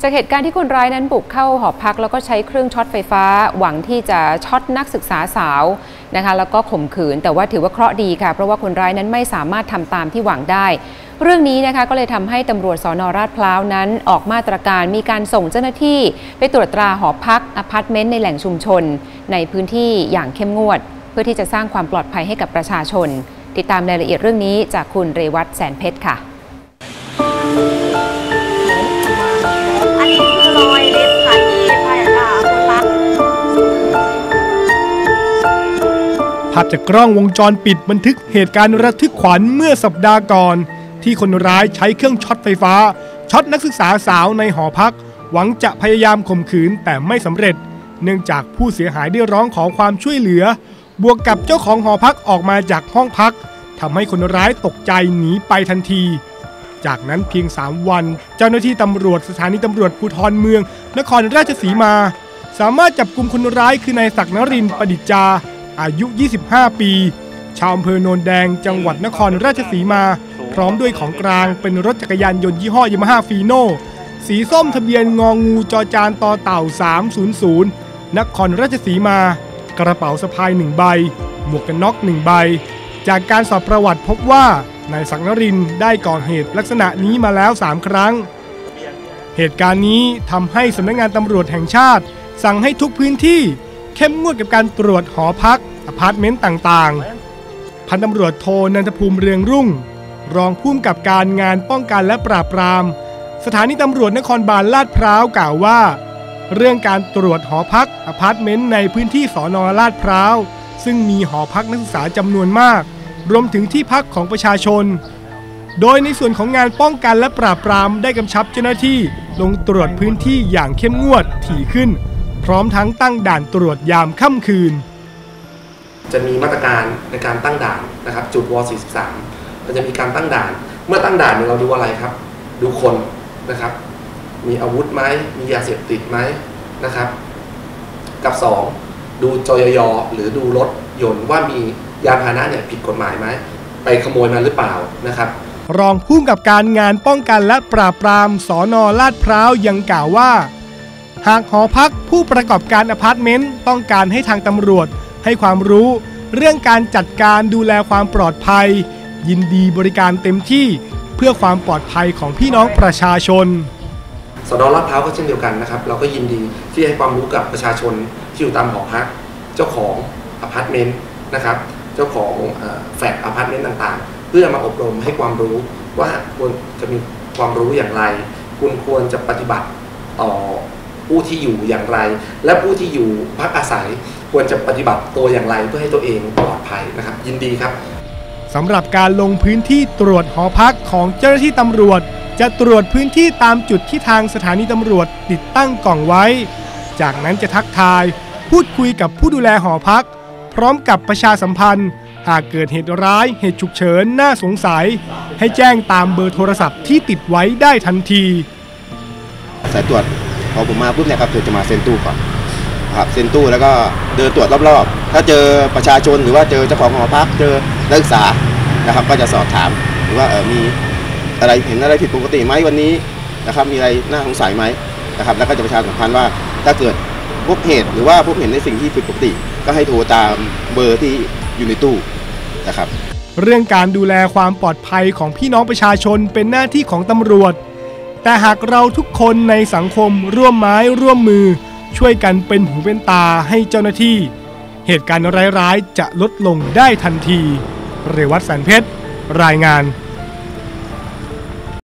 จากเหตุการณ์ที่คนร้ายนั้นบุกเข้าหอพัก แล้วก็ใช้เครื่องช็อตไฟฟ้า หวังที่จะช็อตนักศึกษาสาวนะคะ แล้วก็ข่มขืน แต่ว่าถือว่าเคราะห์ดีค่ะ เพราะว่าคนร้ายนั้นไม่สามารถทำตามที่หวังได้ เรื่องนี้นะคะก็เลยทำให้ตำรวจสอนอราษฎร์พร้าวนั้น ออกมาตรการมีการส่งเจ้าหน้าที่ ไปตรวจตราหอพักอพาร์ตเมนต์ในแหล่งชุมชน ในพื้นที่อย่างเข้มงวด เพื่อที่จะสร้างความปลอดภัยให้กับประชาชน ติดตามรายละเอียดเรื่องนี้จากคุณเรวัตแสนเพชรค่ะ ภาพจากกล้องวงจรปิดบันทึกเหตุการณ์ระทึกขวัญเมื่อสัปดาห์ก่อน ที่คนร้ายใช้เครื่องช็อตไฟฟ้า ช็อตนักศึกษาสาวในหอพัก หวังจะพยายามข่มขืนแต่ไม่สำเร็จ เนื่องจากผู้เสียหายได้ร้องขอความช่วยเหลือ บวกกับเจ้าของหอพักออกมาจากห้องพักทำให้คนร้ายตกใจหนีไปทันที จากนั้นเพียง 3 วัน เจ้าหน้าที่ตำรวจสถานีตำรวจภูธรเมือง นครราชสีมา สามารถจับกลุ่มคนร้ายคือนายศักดิ์นรินทร์ประดิษจา อายุ 25 ปี ชาวอำเภอโนนแดง จังหวัดนครราชสีมา พร้อมด้วยของกลางเป็นรถจักรยานยนต์ยี่ห้อยามาฮ่าฟีโนสีส้มทะเบียนงองูจอจานต่อเต่า 300 นครราชสีมา กระเป๋าสะพายหนึ่งใบ หมวกกันน็อกหนึ่งใบ จากการสอบประวัติพบว่านายศักดิ์นรินได้ก่อเหตุลักษณะนี้มาแล้ว 3 ครั้ง เหตุการณ์นี้ทำให้สำนักงานตำรวจแห่งชาติ สั่งให้ทุกพื้นที่ เข้มงวดกับการตรวจหอพักอพาร์ตเมนต์ต่างๆ พันตำรวจโทนันทภูมิเรืองรุ่ง รองผู้กำกับการงานป้องกันและปราบปราม สถานีตำรวจนครบาลลาดพร้าวกล่าวว่า เรื่องการตรวจหอพักอพาร์ตเมนต์ในพื้นที่สอนอลาดพร้าว ซึ่งมีหอพักนักศึกษาจำนวนมาก รวมถึงที่พักของประชาชน โดยในส่วนของงานป้องกันและปราบปรามได้กำชับเจ้าหน้าที่ลงตรวจพื้นที่อย่างเข้มงวดถี่ขึ้น พร้อมทั้งตั้งด่านตรวจยามค่ำคืน จะมีมาตรการในการตั้งด่านนะครับจุดว43เราจะมีการตั้งด่าน เมื่อตั้งด่านเนี่ยเราดูอะไรครับ ดูคนนะครับ มีอาวุธไหมมียาเสพติดไหมนะครับ กับ 2 ดูจอยยหรือดูรถยนต์ว่ามียานพาหนะเนี่ยผิดกฎหมายไหมไปขโมยมาหรือเปล่านะครับรองผู้กำกับการงานป้องกันและปราบปรามสอนอลาดพร้าวยังกล่าวว่า หากหอพักผู้ประกอบการอพาร์ตเมนต์ต้องการให้ทางตำรวจ ให้ความรู้ เรื่องการจัดการดูแลความปลอดภัย ยินดีบริการเต็มที่เพื่อความปลอดภัยของพี่น้องประชาชนสนลาดพร้าก็เช่นเดียวกันนะครับ เราก็ยินดีที่ให้ความรู้กับประชาชนที่อยู่ตามหอพัก เจ้าของอพาร์ตเมนต์นะครับ เจ้าของแฟลตอพาร์ตเมนต์ต่างๆ เพื่อมาอบรมให้ความรู้ว่าควรจะมีความรู้อย่างไร คุณควรจะปฏิบัติต่อ ผู้ที่อยู่อย่างไร และผู้ที่อยู่พักอาศัยควรจะปฏิบัติตัวอย่างไรเพื่อให้ตัวเองปลอดภัยนะครับ ยินดีครับสำหรับการลงพื้นที่ตรวจหอพักของเจ้าหน้าที่ตำรวจ จะตรวจพื้นที่ตามจุดที่ทางสถานีตำรวจติดตั้งกล่องไว้ จากนั้นจะทักทาย พูดคุยกับผู้ดูแลหอพัก พร้อมกับประชาสัมพันธ์หากเกิดเหตุร้ายเหตุฉุกเฉินน่าสงสัย ให้แจ้งตามเบอร์โทรศัพท์ที่ติดไว้ได้ทันที สายตรวจ พอผมมาปุ๊บเนี่ยครับเธอจะมาเซ็นตู้ก่อนครับเซ็นตู้แล้วก็เดินตรวจรอบๆ ถ้าเจอประชาชนหรือว่าเจอเจ้าของหอพักเจอนักศึกษานะครับ ก็จะสอบถามหรือว่าเออมีอะไรเห็นอะไรผิดปกติไหมวันนี้นะครับมีอะไรน่าสงสัยไหมนะครับแล้วก็จะประชาสัมพันธ์ว่าถ้าเกิดพบเหตุหรือว่าพบเห็นในสิ่งที่ผิดปกติ ก็ให้โทรตามเบอร์ที่อยู่ในตู้นะครับ เรื่องการดูแลความปลอดภัยของพี่น้องประชาชนเป็นหน้าที่ของตำรวจ แต่หากเราทุกคนในสังคมร่วมไม้ร่วมมือ ช่วยกันเป็นหูเป็นตาให้เจ้าหน้าที่ เหตุการณ์ร้ายๆ จะลดลงได้ทันที เรวัตแสนเพชร รายงาน